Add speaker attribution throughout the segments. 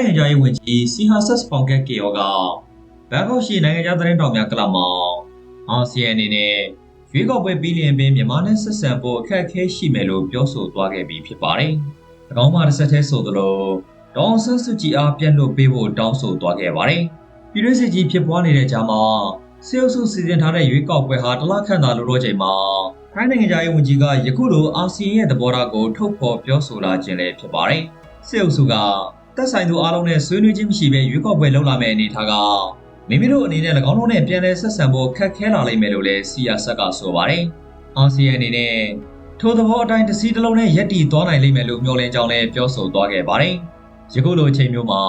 Speaker 1: ထိုင်းနိုင်ငံသားရေးဝန်ကြီးစီဟာဆက်ဖောင်ကက်ကေယောကဘန်ကောက်ရှိနိုင်ငံခြားသတင်းတော်များကလပ်မှာအာဆီယံအနေနဲ့ရွေးကောက်ပွဲပြီးလျင်ပင်မြန်မာနဲ့ဆက်ဆံဖို့အခက်အခဲရှိမယ်လို့ပြောဆိုသွားခဲ့ပြီးဖြစ်ပါတယ်။၎င်းမှတစ်ဆက်တည်းဆိုသလိုဒေါအောင်ဆန်းစုကြည်အားပြန်လို့ပေးဖို့တောင်းဆိုသွားခဲ့ပါတယ်။ပြည်တွင်းစစ်ကြီးဖြစ်ပွားနေတဲ့ကြားမှာစေအုပ်စုစီစဉ်ထားတဲ့ရွေးကောက်ပွဲဟာတလခန့်သာလိုတော့ချိန်မှာထိုင်းနိုင်ငံသားရေးဝန်ကြီးကယခုလိုအာဆီယံရဲ့သဘောထားကိုထုတ်ဖော်ပြောဆိုလာခြင်းလည်းဖြစ်ပါတယ်။စေအုပ်စုက တက်ဆိုင်သူအားလုံးနဲ့ဆွေးနွေးခြင်းမရှိဘဲရွေးကောက်ပွဲလုပ်လာမယ့်အနေအထားကမိမိတို့အနေနဲ့၎င်းတို့နဲ့ပြန်လည်ဆက်ဆံဖို့ခက်ခဲလာလိမ့်မယ်လို့လည်းစီယာဆက်ကဆိုပါတယ်။အာဆီယံအနေနဲ့ထိုသဘောအတိုင်းတစ်စီးတစ်လုံးနဲ့ရက်တီသွားနိုင်လိမ့်မယ်လို့မျှော်လင့်ကြောင်းလည်းပြောဆိုသွားခဲ့ပါတယ်။ယခုလိုအချိန်မျိုးမှာ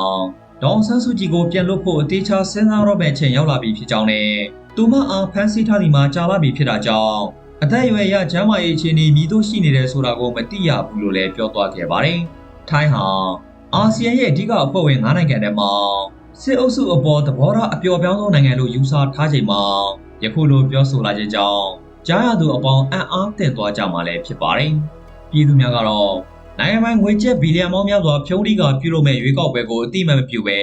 Speaker 1: ဒေါအောင်ဆန်းစုကြည်ကိုပြန်လွတ်ဖို့အသေးချာစဉ်းစားတော့မယ့်အချိန်ရောက်လာပြီဖြစ်ကြောင်းနဲ့သူမအားဖမ်းဆီးထားသည်မှာကြာလာပြီဖြစ်တာကြောင့်အသက်အရွယ်ရကျမ်းမာရေးအခြေအနေမြည်သို့ရှိနေတယ်ဆိုတာကိုမသိရဘူးလို့လည်းပြောသွားခဲ့ပါတယ်။ထိုင်းဟာ အာဆီယံရဲ့အဓိကအဖွဲ့ဝင်9နိုင်ငံထဲမှာစစ်အုပ်စုအပေါ်သဘောထားအပျော်ပြောင်းဆုံးနိုင်ငံလို့ယူဆထားချိန်မှာယခုလိုပြောဆိုလာခြင်းကြောင့်ကြားရသူအပေါင်းအံ့အားသင့်သွားကြမှာလည်းဖြစ်ပါတယ်။ပြည်သူများကတော့နိုင်ငံပိုင်ငွေကျပ်ဘီလီယံပေါင်းများစွာဖြုံးတိကပြုလုပ်မဲ့ရွေးကောက်ပွဲကိုအတိမတ်မပြုပဲ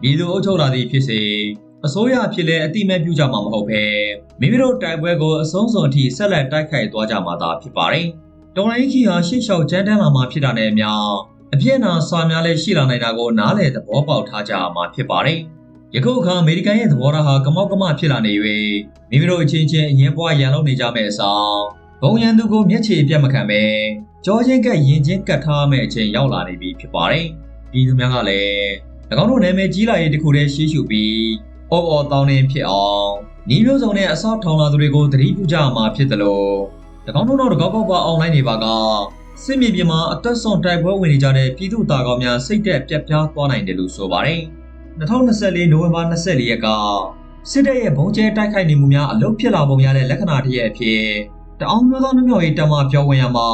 Speaker 1: ပြည်သူအုပ်ချုပ်လာသည်ဖြစ်စေအစိုးရဖြစ်လဲအတိမတ်ပြုကြမှာမဟုတ်ဘဲမိမိတို့တိုင်ပွဲကိုအဆုံးစွန်အထိဆက်လက်တိုက်ခိုက်သွားကြမှာသာဖြစ်ပါတယ်။တော်လိုင်းခီဟာရှေ့လျှောက်ကြမ်းတမ်းလာမှာဖြစ်တာနဲ့အမျှ အပြည့်အနာဆွာများလည်းရှိလာနိုင်တာကိုနားလည်သဘောပေါက်ထားကြမှာဖြစ်ပါတယ်။ယခုအခါအမေရိကန်ရဲ့သဘောထားဟာကမောက်ကမဖြစ်လာနေ၍မိမိတို့အချင်းချင်းအငင်းပွားရန်လုပ်နေကြမယ့်အစားဘုံရန်သူကိုမျက်ခြေပြတ်မခံပဲကြောချင်းကပ်ရင်ချင်းကတ်ထားမယ့်အချိန်ရောက်လာနေပြီဖြစ်ပါတယ်။ဒီသူများကလည်း၎င်းတို့နာမည်ကြီးလာရေးတခုတည်းရှေးရှုပြီးအော်အော်တောင်းနေဖြစ်အောင်ညီမျိုးစုံနဲ့အစောထောင်လာသူတွေကိုသတိပြုကြမှာဖြစ်တယ်လို့၎င်းတို့တော့တကောက်ကောက်ပါအွန်လိုင်းနေပါက စစ်မြေပြင်မှာအသက်ဆုံးတိုက်ပွဲဝင်နေကြတဲ့ပြည်သူ့သားကောင်းများစိတ်သက်ပြတ်ပြားသွားနိုင်တယ်လို့ဆိုပါတယ်။2024နိုဝင်ဘာ24ရက်ကစစ်တပ်ရဲ့ဘုံကျဲတိုက်ခိုက်နေမှုများအလုတ်ဖြစ်လာပုံရတဲ့လက္ခဏာတစ်ရက်အဖြစ်တအောင်မျိုးသောနှမြော်ရေးတမပြောဝင်ရမှာ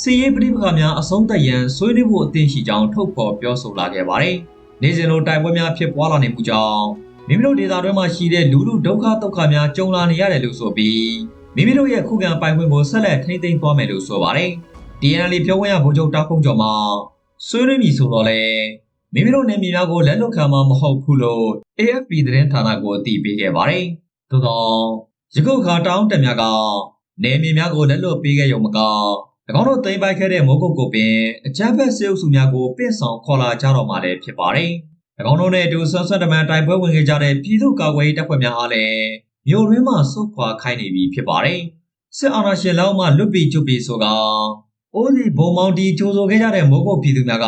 Speaker 1: စီရေးပဋိပက္ခများအဆုံးသတ်ရန်ဆွေးနွေးဖို့အသင့်ရှိကြောင်းထုတ်ဖော်ပြောဆိုလာခဲ့ပါတယ်။နေစဉ်လိုတိုက်ပွဲများဖြစ်ပွားလာနေမှုကြောင့်မိမိတို့ဒေသတွင်းမှာရှိတဲ့လူလူဒုက္ခဒုက္ခများကြုံလာနေရတယ်လို့ဆိုပြီးမိမိတို့ရဲ့ခုခံပိုင်ခွင့်ကိုဆက်လက်ထိန်းသိမ်းသွားမယ်လို့ဆိုပါတယ်။ DNL ပြောခွင့်ရဗိုလ်ချုပ်တားဖုံကျော်မှာဆွေးနွေးပြီဆိုတော့လေမိမိတို့နယ်မြေများကိုလက်လွတ်ခံမှာမဟုတ်ဘူးလို့ AFP သတင်းဌာနကိုအသိပေးခဲ့ပါတယ်။သို့တော့ယခုအခါတောင်းတများကနယ်မြေများကိုလက်လွတ်ပေးခဲ့ရုံမက၎င်းတို့သိမ်းပိုက်ခဲ့တဲ့မိုးကုတ်ကိုပင်အကြမ်းဖက်စေအုပ်စုများကိုပင့်ဆောင်ခေါ်လာကြတော့မှလည်းဖြစ်ပါတယ်။၎င်းတို့နဲ့အတူဆွမ်းဆွမ်းတမန်တိုင်ပွဲဝင်ခဲ့ကြတဲ့ပြည်သူ့ကာကွယ်ရေးတပ်ဖွဲ့များအားလည်းမြို့ရင်းမှာစုခွာခိုင်းနေပြီဖြစ်ပါတယ်။စစ်အာဏာရှင်လောက်မှလွတ်ပြီးကျွတ်ပြီးဆိုက အိုးစီဘုံမောင်တီကြိုးဆိုခဲ့ကြတဲ့မိုးကုတ်ပြည်သူများက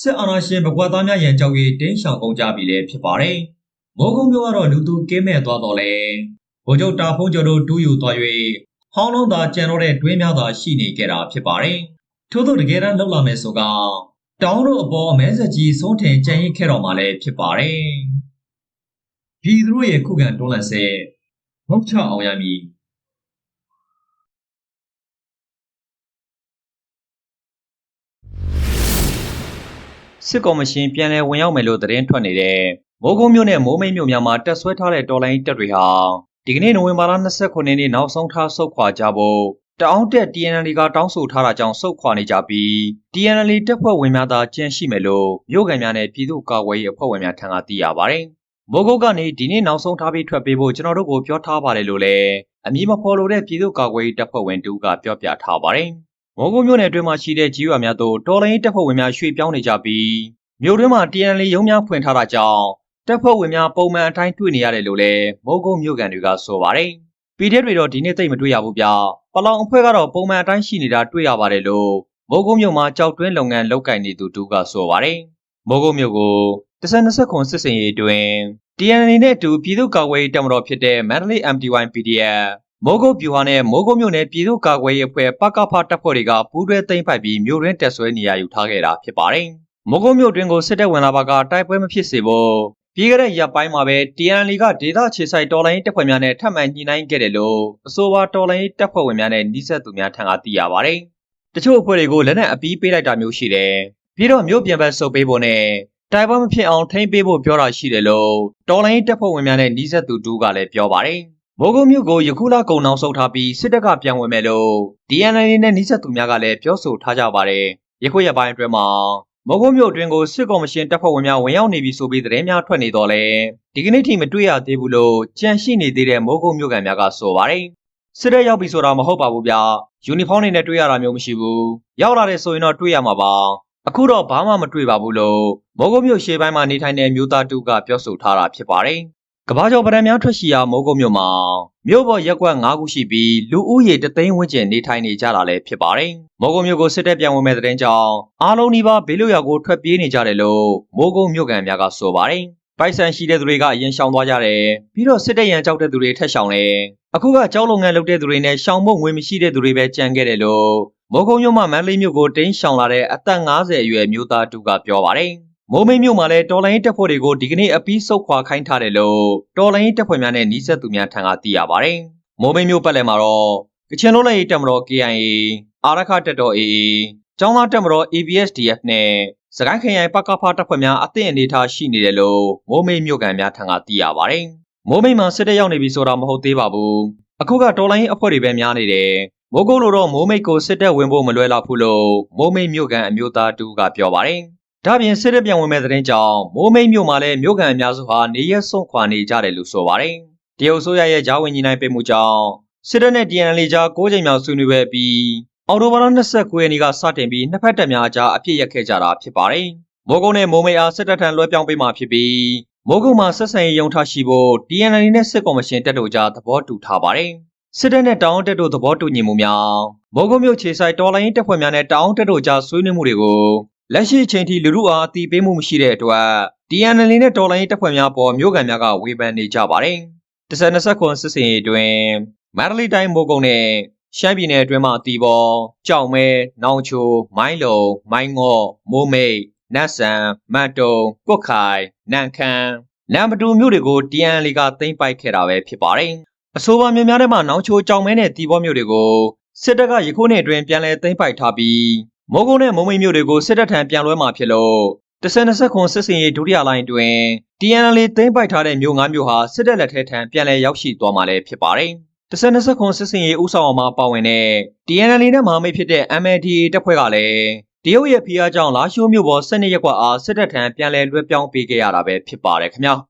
Speaker 1: စစ်အာဏာရှင်ဘကွာသားများရန်ကြောက်ရေးတင်းရှောင်ကုန်ကြပြီလေဖြစ်ပါတယ်။မိုးကုတ်မျိုးကတော့လူသူကင်းမဲ့သွားတော့လေ။ဗိုလ်ချုပ်တာဖုံးကျော်တို့တူးယူသွား၍ဟောင်းလုံးသာကြံတော့တဲ့တွင်းများသာရှိနေကြတာဖြစ်ပါတယ်။ထို့သောတကယ်တမ်းလှုပ်လာမယ်ဆိုကတောင်းတို့အပေါ်အမဲဆက်ကြီးဆုံးထင်ကြံရစ်ခဲ့တော်မှာလည်းဖြစ်ပါတယ်။ပြည်သူတို့ရဲ့ခုခံတွန်းလှန်စေမဟုတ်ချအောင်ရမည်
Speaker 2: စစ်ကော်မရှင်ပြန်လည်ဝင်ရောက်မယ်လို့သတင်းထွက်နေတဲ့မိုးကုံးမြို့နဲ့မိုးမိတ်မြို့များမှာတက်ဆွဲထားတဲ့တော်လိုင်းတပ်တွေဟာဒီကနေ့နိုဝင်ဘာလ29ရက်နေ့နောက်ဆုံးထားဆုတ်ခွာကြဖို့တအောင်းတက် TNL ကတောင်းဆိုထားတာကြောင့်ဆုတ်ခွာနေကြပြီး TNL တပ်ဖွဲ့ဝင်များသာကျန်ရှိမယ်လို့မြို့ကန်များနဲ့ပြည်သူ့ကာကွယ်ရေးအဖွဲ့ဝင်များထံကသိရပါတယ်။မိုးကုတ်ကနေဒီနေ့နောက်ဆုံးထားပြီးထွက်ပေးဖို့ကျွန်တော်တို့ကိုပြောထားပါတယ်လို့လည်းအမည်မဖော်လိုတဲ့ပြည်သူ့ကာကွယ်ရေးတပ်ဖွဲ့ဝင်တူကပြောပြထားပါတယ်။ မော်ဂုံမြို့နယ်အတွင်းမှာရှိတဲ့ကြီးရွာများသို့တော်လိုင်းတပ်ဖွဲ့ဝင်များရွှေ့ပြောင်းနေကြပြီးမြို့တွင်းမှာ TNL ရုံးများဖွင့်ထားတာကြောင့်တပ်ဖွဲ့ဝင်များပုံမှန်အတိုင်းတွေ့နေရတယ်လို့လည်းမော်ဂုံမြို့ကန်တွေကဆိုပါတယ်။ပြည်ထဲတွေတော့ဒီနေ့သိပ်မတွေ့ရဘူးဗျ။ပလောင်အဖွဲ့ကတော့ပုံမှန်အတိုင်းရှိနေတာတွေ့ရပါတယ်လို့မော်ဂုံမြို့မှာကြောက်တွင်းလုပ်ငန်းလုပ်ကိုင်နေသူတူကဆိုပါတယ်။မော်ဂုံမြို့ကို1029ခွန်စစ်စင်ရေးအတွင်း TNL နဲ့အတူပြည်သူ့ကာကွယ်ရေးတပ်မတော်ဖြစ်တဲ့ Mandalay MTY PDF မိုးကုတ်ပြူဟာနဲ့မိုးကုတ်မြို့နယ်ပြည်သူ့ကာကွယ်ရေးအဖွဲ့ပကဖတပ်ဖွဲ့တွေကပူးတွဲသိမ်းပိုက်ပြီးမြို့ရင်းတက်ဆွဲနေရယူထားခဲ့တာဖြစ်ပါတယ်။မိုးကုတ်မြို့တွင်ကိုစစ်တပ်ဝင်လာပါကတိုက်ပွဲမဖြစ်စေဖို့ပြီးခဲ့တဲ့ရက်ပိုင်းမှာပဲ TNL ကဒေသခြေဆိုင်တော်လိုင်းတပ်ဖွဲ့များနဲ့ထပ်မံညှိနှိုင်းခဲ့တယ်လို့အဆိုပါတော်လိုင်းတပ်ဖွဲ့ဝင်များနဲ့နှိစက်သူများထံကသိရပါတယ်။တချို့အဖွဲ့တွေကိုလက်နက်အပီးပေးလိုက်တာမျိုးရှိတယ်။ပြီးတော့မြို့ပြန်ဘက်ဆုတ်ပေးဖို့နဲ့တိုက်ပွဲမဖြစ်အောင်ထိမ့်ပေးဖို့ပြောတာရှိတယ်လို့တော်လိုင်းတပ်ဖွဲ့ဝင်များနဲ့နှိစက်သူတူကလည်းပြောပါတယ်။ မိုးကုတ်မြို့ကိုယခုလကုန်နောက်ဆုံးထားပြီးစစ်တပ်ကပြန်ဝင်မယ်လို့ DNL နဲ့နှိစက်သူများကလည်းပြောဆိုထားကြပါတယ်။ယခုရက်ပိုင်းအတွင်းမှာမော်ကုတ်မြို့အတွင်းကိုစစ်ကော်မရှင်တပ်ဖွဲ့ဝင်များဝင်ရောက်နေပြီဆိုပြီးသတင်းများထွက်နေတော့လဲဒီကနေ့ထိမတွေ့ရသေးဘူးလို့ကြန့်ရှိနေသေးတဲ့မော်ကုတ်မြို့ကန်များကဆိုပါတယ်စစ်တပ်ရောက်ပြီဆိုတာမဟုတ်ပါဘူးဗျာယူနီဖောင်းတွေနဲ့တွေ့ရတာမျိုးမရှိဘူးရောက်လာတဲ့ဆိုရင်တော့တွေ့ရမှာပါအခုတော့ဘာမှမတွေ့ပါဘူးလို့မော်ကုတ်မြို့ရှေ့ပိုင်းမှာနေထိုင်တဲ့မြို့သားတူကပြောဆိုထားတာဖြစ်ပါတယ် ကဘာကျော်ဗရန်များထွက်ရှိရာမော်ကုတ်မြို့မှာမြို့ပေါ်ရက်ကွက်၅ခုရှိပြီးလူဦးရေတသိန်းဝန်းကျင်နေထိုင်နေကြတာလည်းဖြစ်ပါတယ်။မော်ကုတ်မြို့ကိုစစ်တပ်ပြန်ဝင်မဲ့တဲ့ကြောင်းအားလုံးဒီပါဘေးလွတ်ရာကိုထွက်ပြေးနေကြတယ်လို့မော်ကုတ်မြို့ကန်များကဆိုပါတယ်။ပိုက်ဆံရှိတဲ့သူတွေကအရင်ရှောင်သွားကြတယ်။ပြီးတော့စစ်တပ်ရန်ကြောက်တဲ့သူတွေထက်ရှောင်တယ်။အခုကကြောက်လုံငန်းလုပ်တဲ့သူတွေနဲ့ရှောင်ဖို့ငွေမရှိတဲ့သူတွေပဲကြံခဲ့တယ်လို့မော်ကုတ်မြို့မှာမန္တလေးမြို့ကိုတင်းရှောင်လာတဲ့အသက်50အရွယ်မြို့သားတူကပြောပါတယ်။ မိုးမိတ်မြို့မှာလည်းတော်လိုင်းတပ်ဖွဲ့တွေကိုဒီကနေ့အပြီးဆုတ်ခွာခိုင်းထားတယ်လို့တော်လိုင်းတပ်ဖွဲ့များနဲ့နှီးဆက်သူများထံကသိရပါတယ်။မိုးမိတ်မြို့ပတ်လည်မှာတော့ကချင်လွတ်လပ်ရေးတပ်မတော် KIA အာရခတပ်တော် AA ကျောင်းသားတပ်မတော် ABSDF နဲ့စကိုင်းခရိုင်ပကဖတပ်ဖွဲ့များအသင့်အနေထားရှိနေတယ်လို့မိုးမိတ်မြို့ကန်များထံကသိရပါတယ်။မိုးမိတ်မှာစစ်တပ်ရောက်နေပြီဆိုတာမဟုတ်သေးပါဘူး။အခုကတော်လိုင်းအဖွဲ့တွေပဲများနေတယ်။မိုးကုတ်လိုတော့မိုးမိတ်ကိုစစ်တပ်ဝင်ဖို့မလွယ်လောက်ဘူးလို့မိုးမိတ်မြို့ကန်အမျိုးသားတူကပြောပါတယ်။ ဒါပြင်စစ်တပ်ပြန်ဝင်မဲ့တဲ့တဲ့ကြောင့်မိုးမိတ်မြို့မှာလည်းမြို့ကန်အများစုဟာနေရက်ဆုံးခွာနေကြတယ်လို့ဆိုပါတယ်။တရုတ်ဆိုရရဲ့ဂျာဝင်ညီနိုင်ပေးမှုကြောင့်စစ်တပ်နဲ့ TNL ကြား၉ချိန်မြောက်ဆွေးနွေးပွဲပြီးအော်တိုဘာလ29ရက်နေ့ကစတင်ပြီးနှစ်ဖက်တပ်များအကြားအပြစ်ရက်ခဲ့ကြတာဖြစ်ပါတယ်။မိုးကုတ်နဲ့မိုးမိတ်အားစစ်တပ်ထံလွှဲပြောင်းပေးမှာဖြစ်ပြီးမိုးကုတ်မှာဆက်ဆံရေးရုံထားရှိဖို့ TNL နဲ့စစ်ကော်မရှင်တပ်တို့ကြားသဘောတူထားပါတယ်။စစ်တပ်နဲ့တောင်တက်တို့သဘောတူညီမှုများမိုးကုတ်မြို့ခြေဆိုင်တော်လိုင်းတပ်ဖွဲ့များနဲ့တောင်တက်တို့ကြားဆွေးနွေးမှုတွေကို လက်ရှိအချိန်ထိလူမှုအားအတိပေးမှုမရှိတဲ့အတွက် TNL နဲ့ဒေါ်လာရင်းတပ်ဖွဲ့များပေါ်မြို့ကန်များကဝေဖန်နေကြပါတယ်။တစ်ဆက်နှစ်ဆက်ခွန်စစ်စင်ရေးအတွင်းမန္တလေးတိုင်းမိုးကုတ်နဲ့ရှမ်းပြည်နယ်အတွင်းမှာအတီပေါ်၊ကြောက်မဲ၊နောင်ချို၊မိုင်းလုံ၊မိုင်းငေါ့၊မိုးမိတ်၊နတ်ဆန်၊မတ်တုံ၊ကွတ်ခိုင်၊နန်ခမ်း၊နံပတူမြို့တွေကို TNL ကသိမ်းပိုက်ခဲ့တာပဲဖြစ်ပါတယ်။အဆိုပါမြို့များထဲမှာနောင်ချိုကြောင်မဲနဲ့တီဘောမြို့တွေကိုစစ်တပ်ကရခိုးနှစ်အတွင်းပြန်လည်သိမ်းပိုက်ထားပြီး မိုးကုတ်နဲ့မုံမိတ်မြို့တွေကိုစစ်တပ်ထံပြန်လွှဲမှာဖြစ်လို့တစ်ဆယ်နှစ်ဆက်ခွန်စစ်စင်ရေးဒုတိယလိုင်းတွင် TNL သိမ်းပိုက်ထားတဲ့မြို့၅မြို့ဟာစစ်တပ်လက်ထဲထံပြန်လည်ရောက်ရှိသွားမှာလည်းဖြစ်ပါတယ်။တစ်ဆယ်နှစ်ဆက်ခွန်စစ်စင်ရေးဥဆောင်အောင်မှာပါဝင်တဲ့ TNL နဲ့မဟာမိတ်ဖြစ်တဲ့ MLDA တပ်ဖွဲ့ကလည်းတရုတ်ရဲ့ဖိအားကြောင့်လာရှိုးမြို့ပေါ်၁၂ရက်ကွာအားစစ်တပ်ထံပြန်လည်လွှဲပြောင်းပေးခဲ့ရတာပဲဖြစ်ပါတယ်ခင်ဗျာ။